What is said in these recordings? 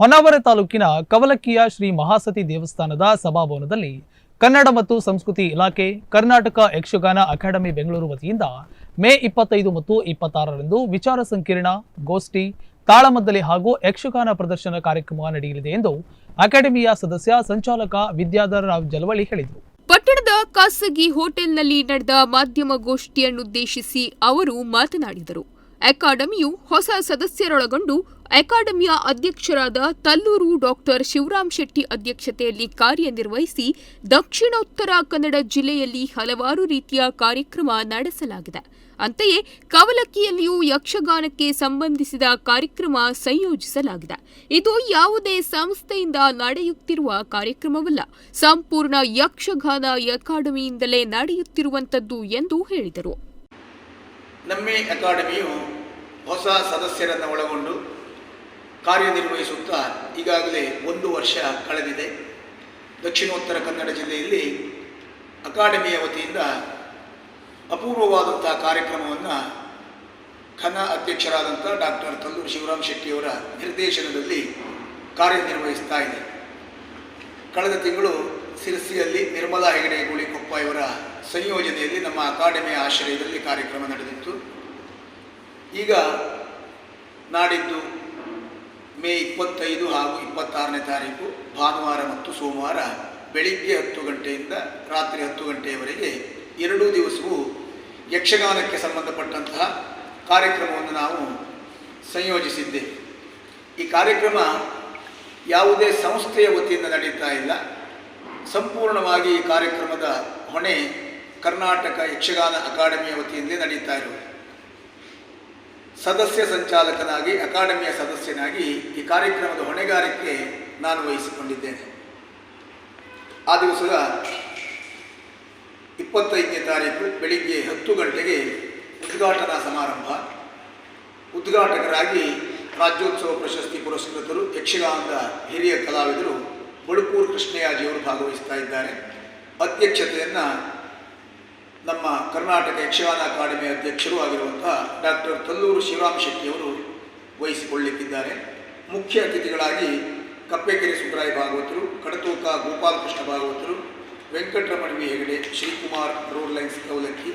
ಹೊನ್ನಾವರ ತಾಲೂಕಿನ ಕವಲಕ್ಕಿಯ ಶ್ರೀ ಮಹಾಸತಿ ದೇವಸ್ಥಾನದ ಸಭಾಭವನದಲ್ಲಿ ಕನ್ನಡ ಮತ್ತು ಸಂಸ್ಕೃತಿ ಇಲಾಖೆ, ಕರ್ನಾಟಕ ಯಕ್ಷಗಾನ ಅಕಾಡೆಮಿ ಬೆಂಗಳೂರು ವತಿಯಿಂದ ಮೇ ಇಪ್ಪತ್ತೈದು ಮತ್ತು ಇಪ್ಪತ್ತಾರರಂದು ವಿಚಾರ ಸಂಕಿರಣ, ಗೋಷ್ಠಿ, ತಾಳಮದ್ದಲೆ ಹಾಗೂ ಯಕ್ಷಗಾನ ಪ್ರದರ್ಶನ ಕಾರ್ಯಕ್ರಮ ನಡೆಯಲಿದೆ ಎಂದು ಅಕಾಡೆಮಿಯ ಸದಸ್ಯ ಸಂಚಾಲಕ ವಿದ್ಯಾಧರ ರಾವ್ ಜಲವಳಿ ಹೇಳಿದರು. ಪಟ್ಟಣದ ಖಾಸಗಿ ಹೋಟೆಲ್ನಲ್ಲಿ ನಡೆದ ಮಾಧ್ಯಮಗೋಷ್ಠಿಯನ್ನುದ್ದೇಶಿಸಿ ಅವರು ಮಾತನಾಡಿದರು. ಅಕಾಡೆಮಿಯು ಹೊಸ ಸದಸ್ಯರೊಳಗೊಂಡು ಅಕಾಡೆಮಿಯ ಅಧ್ಯಕ್ಷರಾದ ತಲ್ಲೂರು ಡಾಕ್ಟರ್ ಶಿವರಾಮ್ ಶೆಟ್ಟಿ ಅಧ್ಯಕ್ಷತೆಯಲ್ಲಿ ಕಾರ್ಯನಿರ್ವಹಿಸಿ ದಕ್ಷಿಣೋತ್ತರ ಕನ್ನಡ ಜಿಲ್ಲೆಯಲ್ಲಿ ಹಲವಾರು ರೀತಿಯ ಕಾರ್ಯಕ್ರಮ ನಡೆಸಲಾಗಿದೆ. ಅಂತೆಯೇ ಕವಲಕ್ಕಿಯಲ್ಲಿಯೂ ಯಕ್ಷಗಾನಕ್ಕೆ ಸಂಬಂಧಿಸಿದ ಕಾರ್ಯಕ್ರಮ ಸಂಯೋಜಿಸಲಾಗಿದೆ. ಇದು ಯಾವುದೇ ಸಂಸ್ಥೆಯಿಂದ ನಡೆಯುತ್ತಿರುವ ಕಾರ್ಯಕ್ರಮವಲ್ಲ. ಸಂಪೂರ್ಣ ಯಕ್ಷಗಾನ ಅಕಾಡೆಮಿಯಿಂದಲೇ ನಡೆಯುತ್ತಿರುವಂತದ್ದು ಎಂದು ಹೇಳಿದರು. ನಮ್ಮ ಅಕಾಡೆಮಿಯು ಹೊಸ ಸದಸ್ಯರನ್ನು ಒಳಗೊಂಡು ಕಾರ್ಯನಿರ್ವಹಿಸುತ್ತಾ ಈಗಾಗಲೇ ಒಂದು ವರ್ಷ ಕಳೆದಿದೆ. ದಕ್ಷಿಣೋತ್ತರ ಕನ್ನಡ ಜಿಲ್ಲೆಯಲ್ಲಿ ಅಕಾಡೆಮಿಯ ವತಿಯಿಂದ ಅಪೂರ್ವವಾದಂಥ ಕಾರ್ಯಕ್ರಮವನ್ನು ಖನ ಅಧ್ಯಕ್ಷರಾದಂಥ ಡಾಕ್ಟರ್ ತಲ್ಲೂರು ಶಿವರಾಮ್ ಶೆಟ್ಟಿಯವರ ನಿರ್ದೇಶನದಲ್ಲಿ ಕಾರ್ಯನಿರ್ವಹಿಸ್ತಾ ಇದೆ. ಕಳೆದ ತಿಂಗಳು ಸಿರ್ಸಿಯಲ್ಲಿ ನಿರ್ಮಲಾ ಹೆಗಡೆ ಗುಳಿಕೊಪ್ಪ ಇವರ ಸಂಯೋಜನೆಯಲ್ಲಿ ನಮ್ಮ ಅಕಾಡೆಮಿಯ ಆಶ್ರಯದಲ್ಲಿ ಕಾರ್ಯಕ್ರಮ ನಡೆದಿತ್ತು. ಈಗ ನಾಡಿದ್ದು ಮೇ ಇಪ್ಪತ್ತೈದು ಹಾಗೂ ಇಪ್ಪತ್ತಾರನೇ ತಾರೀಕು ಭಾನುವಾರ ಮತ್ತು ಸೋಮವಾರ ಬೆಳಿಗ್ಗೆ ಹತ್ತು ಗಂಟೆಯಿಂದ ರಾತ್ರಿ ಹತ್ತು ಗಂಟೆಯವರೆಗೆ ಎರಡೂ ದಿವಸವೂ ಯಕ್ಷಗಾನಕ್ಕೆ ಸಂಬಂಧಪಟ್ಟಂತಹ ಕಾರ್ಯಕ್ರಮವನ್ನು ನಾವು ಸಂಯೋಜಿಸಿದ್ದೇವೆ. ಈ ಕಾರ್ಯಕ್ರಮ ಯಾವುದೇ ಸಂಸ್ಥೆಯ ವತಿಯಿಂದ ನಡೀತಾ ಇಲ್ಲ. ಸಂಪೂರ್ಣವಾಗಿ ಈ ಕಾರ್ಯಕ್ರಮದ ಹೊಣೆ ಕರ್ನಾಟಕ ಯಕ್ಷಗಾನ ಅಕಾಡೆಮಿಯ ವತಿಯಿಂದಲೇ ನಡೀತಾ ಇರುವುದು. ಸದಸ್ಯ ಸಂಚಾಲಕನಾಗಿ, ಅಕಾಡೆಮಿಯ ಸದಸ್ಯನಾಗಿ ಈ ಕಾರ್ಯಕ್ರಮದ ಹೊಣೆಗಾರಿಕೆ ನಾನು ವಹಿಸಿಕೊಂಡಿದ್ದೇನೆ. ಆ ದಿವಸದ ಇಪ್ಪತ್ತೈದನೇ ತಾರೀಕು ಬೆಳಿಗ್ಗೆ ಹತ್ತು ಗಂಟೆಗೆ ಉದ್ಘಾಟನಾ ಸಮಾರಂಭ. ಉದ್ಘಾಟಕರಾಗಿ ರಾಜ್ಯೋತ್ಸವ ಪ್ರಶಸ್ತಿ ಪುರಸ್ಕೃತರು, ಯಕ್ಷಗಾನದ ಹಿರಿಯ ಕಲಾವಿದರು ಬಳುಕೂರು ಕೃಷ್ಣಯಾಜಿಯವರು ಭಾಗವಹಿಸ್ತಾ ಇದ್ದಾರೆ. ಅಧ್ಯಕ್ಷತೆಯನ್ನು ನಮ್ಮ ಕರ್ನಾಟಕ ಯಕ್ಷಗಾನ ಅಕಾಡೆಮಿ ಅಧ್ಯಕ್ಷರೂ ಆಗಿರುವಂತಹ ಡಾಕ್ಟರ್ ತಲ್ಲೂರು ಶಿವರಾಮ್ ಶೆಟ್ಟಿಯವರು ವಹಿಸಿಕೊಳ್ಳಲಿಕ್ಕಿದ್ದಾರೆ. ಮುಖ್ಯ ಅತಿಥಿಗಳಾಗಿ ಕಪ್ಪೆಕೆರೆ ಸುಬ್ರಾಯ ಭಾಗವತರು, ಕಡತೂಕ ಗೋಪಾಲಕೃಷ್ಣ ಭಾಗವತರು Venkataramana V Hegde, Shrikumar road lines Kowlakki,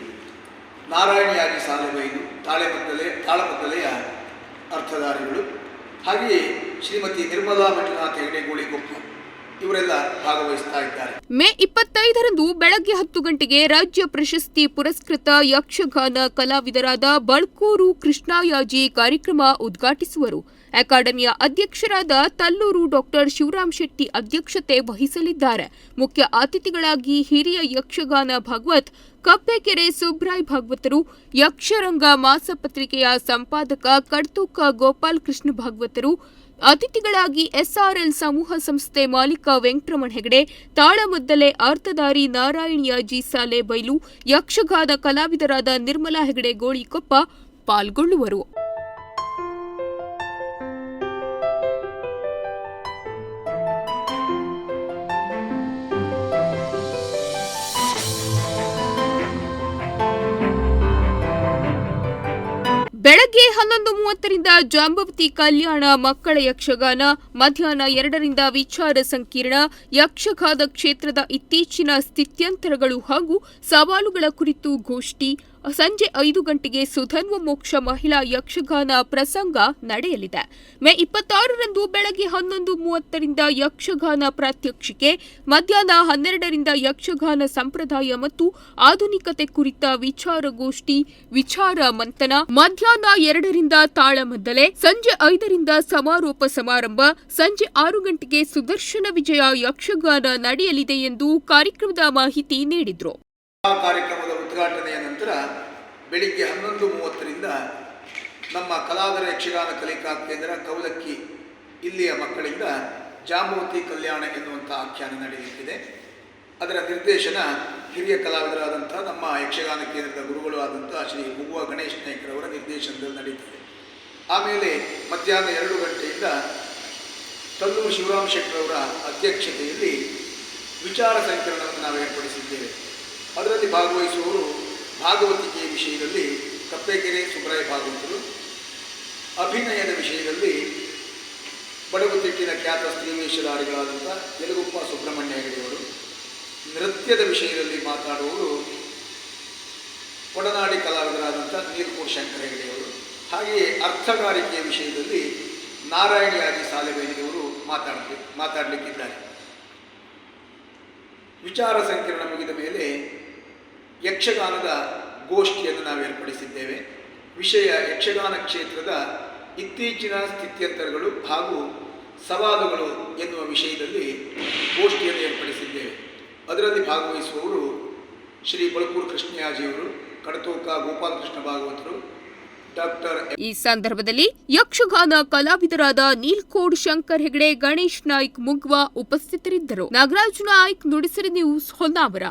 ನಾರಾಯಣಿಯಾಗಿ ಸಾಲಬೈದು ತಾಳೆಮದ್ದಲೆ ತಾಳಮದ್ದಲೆಯ ಅರ್ಥಧಾರಿಗಳು. ಹಾಗೆಯೇ ಶ್ರೀಮತಿ ನಿರ್ಮಲಾ ಮಠನಾಥ ಹೆಗಡೆ ಗೋಳಿಕೊಪ್ಪ ಇವರೆಲ್ಲ ಭಾಗವಹಿಸ್ತಾ ಇದ್ದಾರೆ. ಮೇ ಇಪ್ಪತ್ತೈದರಂದು ಬೆಳಗ್ಗೆ ಹತ್ತು ಗಂಟೆಗೆ ರಾಜ್ಯ ಪ್ರಶಸ್ತಿ ಪುರಸ್ಕೃತ ಯಕ್ಷಗಾನ ಕಲಾವಿದರಾದ ಬಳ್ಕೂರು ಕೃಷ್ಣಾಯಾಜಿ ಕಾರ್ಯಕ್ರಮ ಉದ್ಘಾಟಿಸುವರು. ಅಕಾಡೆಮಿಯ ಅಧ್ಯಕ್ಷರಾದ ತಲ್ಲೂರು ಡಾಕ್ಟರ್ ಶಿವರಾಮ್ ಶೆಟ್ಟಿ ಅಧ್ಯಕ್ಷತೆ ವಹಿಸಲಿದ್ದಾರೆ. ಮುಖ್ಯ ಅತಿಥಿಗಳಾಗಿ ಹಿರಿಯ ಯಕ್ಷಗಾನ ಭಾಗವತ್, ಕಪ್ಪೆಕೆರೆ ಸುಬ್ರಾಯ್ ಭಾಗವತರು, ಯಕ್ಷರಂಗ ಮಾಸಪತ್ರಿಕೆಯ ಸಂಪಾದಕ ಕರ್ತೂಕ ಗೋಪಾಲ್ ಕೃಷ್ಣ ಭಾಗವತರು ಅತಿಥಿಗಳಾಗಿ ಎಸ್ಆರ್ಎಲ್ ಸಮೂಹ ಸಂಸ್ಥೆ ಮಾಲೀಕ ವೆಂಕಟರಮಣ ಹೆಗಡೆ, ತಾಳಮದ್ದಲೆ ಅರ್ಥಧಾರಿ ನಾರಾಯಣಿಯಾಜಿ ಸಾಲೆ ಬೈಲು, ಯಕ್ಷಗಾನ ಕಲಾವಿದರಾದ ನಿರ್ಮಲಾ ಹೆಗಡೆ, ಗೋಳಿಕೊಪ್ಪ ಪಾಲ್ಗೊಳ್ಳುವರು. ಬೆಳಗ್ಗೆ ಹನ್ನೊಂದು ಮೂವತ್ತರಿಂದ ಜಾಂಬವತಿ ಕಲ್ಯಾಣ ಮಕ್ಕಳ ಯಕ್ಷಗಾನ, ಮಧ್ಯಾಹ್ನ ಎರಡರಿಂದ ವಿಚಾರ ಸಂಕಿರಣ, ಯಕ್ಷಗಾನ ಕ್ಷೇತ್ರದ ಇತ್ತೀಚಿನ ಸ್ಥಿತ್ಯಂತರಗಳು ಹಾಗೂ ಸವಾಲುಗಳ ಕುರಿತು ಗೋಷ್ಠಿ ಸಂಜೆ ಐದು ಗಂಟೆಗೆ ಸುಧನ್ವ ಮೋಕ್ಷ ಮಹಿಳಾ ಯಕ್ಷಗಾನ ಪ್ರಸಂಗ ನಡೆಯಲಿದೆ. ಮೇ ಇಪ್ಪತ್ತಾರರಂದು ಬೆಳಗ್ಗೆ ಹನ್ನೊಂದು ಮೂವತ್ತರಿಂದ ಯಕ್ಷಗಾನ ಪ್ರಾತ್ಯಕ್ಷಿಕೆ, ಮಧ್ಯಾಹ್ನ ಹನ್ನೆರಡರಿಂದ ಯಕ್ಷಗಾನ ಸಂಪ್ರದಾಯ ಮತ್ತು ಆಧುನಿಕತೆ ಕುರಿತ ವಿಚಾರಗೋಷ್ಠಿ, ವಿಚಾರ ಮಂಥನ, ಮಧ್ಯಾಹ್ನ ಎರಡರಿಂದ ತಾಳಮದ್ದಲೆ, ಸಂಜೆ ಐದರಿಂದ ಸಮಾರೋಪ ಸಮಾರಂಭ, ಸಂಜೆ ಆರು ಗಂಟೆಗೆ ಸುದರ್ಶನ ವಿಜಯ ಯಕ್ಷಗಾನ ನಡೆಯಲಿದೆ ಎಂದು ಕಾರ್ಯಕ್ರಮದ ಮಾಹಿತಿ ನೀಡಿದರು. ಕಾರ್ಯಕ್ರಮದ ಉದ್ಘಾಟನೆಯ ನಂತರ ಬೆಳಿಗ್ಗೆ ಹನ್ನೊಂದು ಮೂವತ್ತರಿಂದ ನಮ್ಮ ಕಲಾಧರ ಯಕ್ಷಗಾನ ಕಲಿಕಾ ಕೇಂದ್ರ ಕೌಲಕ್ಕಿ ಇಲ್ಲಿಯ ಮಕ್ಕಳಿಂದ ಜಾಂಬವತಿ ಕಲ್ಯಾಣ ಎನ್ನುವಂಥ ಆಖ್ಯಾನ ನಡೆಯುತ್ತಿದೆ ಅದರ ನಿರ್ದೇಶನ ಹಿರಿಯ ಕಲಾವಿದರಾದಂಥ ನಮ್ಮ ಯಕ್ಷಗಾನ ಕೇಂದ್ರದ ಗುರುಗಳು ಆದಂಥ ಶ್ರೀ ಮುಗುವ ಗಣೇಶ್ ನಾಯ್ಕರವರ ನಿರ್ದೇಶನದಲ್ಲಿ ನಡೆಯುತ್ತಿದೆ ಆಮೇಲೆ ಮಧ್ಯಾಹ್ನ ಎರಡು ಗಂಟೆಯಿಂದ ತಲ್ಲೂರು ಶಿವರಾಮ್ ಶೆಟ್ಟರವರ ಅಧ್ಯಕ್ಷತೆಯಲ್ಲಿ ವಿಚಾರ ಸಂಕಿರಣವನ್ನು ನಾವು ಏರ್ಪಡಿಸಿದ್ದೇವೆ. ಅದರಲ್ಲಿ ಭಾಗವಹಿಸುವವರು ಭಾಗವತಿಕೆಯ ವಿಷಯದಲ್ಲಿ ಕಪ್ಪೆಕೆರೆ ಸುಬ್ರಾಯ ಭಾಗವತರು. ಅಭಿನಯದ ವಿಷಯದಲ್ಲಿ ಬಡಗುತಿಟ್ಟಿನ ಖ್ಯಾತ ಸ್ತ್ರೀವೇಶಧಾರಿಗಳಾದಂಥ ತೆಲುಗುಪ್ಪ ಸುಬ್ರಹ್ಮಣ್ಯ ಹೆಗಡೆಯವರು ನೃತ್ಯದ ವಿಷಯದಲ್ಲಿ ಮಾತಾಡುವವರು ಕೊಡನಾಡಿ ಕಲಾವಿದರಾದಂಥ ನೀರ್ಪೂರ್ ಶಂಕರ ಹೆಗಡೆಯವರು ಹಾಗೆಯೇ ಅರ್ಥಗಾರಿಕೆಯ ವಿಷಯದಲ್ಲಿ ನಾರಾಯಣಿಯಾಗಿ ಸಾಲೆಬೇನಿಯವರು ಮಾತಾಡಲಿ, ಮಾತಾಡಲಿಕ್ಕಿದ್ದಾರೆ. ವಿಚಾರ ಸಂಕಿರಣ ಮುಗಿದ ಮೇಲೆ ಯಕ್ಷಗಾನದ ಗೋಷ್ಠಿಯನ್ನು ನಾವು ಏರ್ಪಡಿಸಿದ್ದೇವೆ. ವಿಷಯ ಯಕ್ಷಗಾನ ಕ್ಷೇತ್ರದ ಇತ್ತೀಚಿನ ಸ್ಥಿತ್ಯಂತರಗಳು ಹಾಗೂ ಸವಾಲುಗಳು ಎನ್ನುವ ವಿಷಯದಲ್ಲಿ ಗೋಷ್ಠಿಯನ್ನು ಏರ್ಪಡಿಸಿದ್ದೇವೆ. ಅದರಲ್ಲಿ ಭಾಗವಹಿಸುವವರು ಶ್ರೀ ಬಳಕೂರ್ ಕೃಷ್ಣಯಾಜಿಯವರು ಕಡತೋಕ ಗೋಪಾಲಕೃಷ್ಣ ಭಾಗವತರು, ಡಾಕ್ಟರ್ ಈ ಸಂದರ್ಭದಲ್ಲಿ ಯಕ್ಷಗಾನ ಕಲಾವಿದರಾದ ನೀಲ್ಕೋಡ್ ಶಂಕರ್ ಹೆಗಡೆ, ಗಣೇಶ್ ನಾಯ್ಕ್ ಮುಗ್ವಾ ಉಪಸ್ಥಿತರಿದ್ದರು. ನಾಗರಾಜ್ ನಾಯ್ಕ್ ನುಡಿಸಿರಿ ನ್ಯೂಸ್ ಹೊನ್ನಾವರ.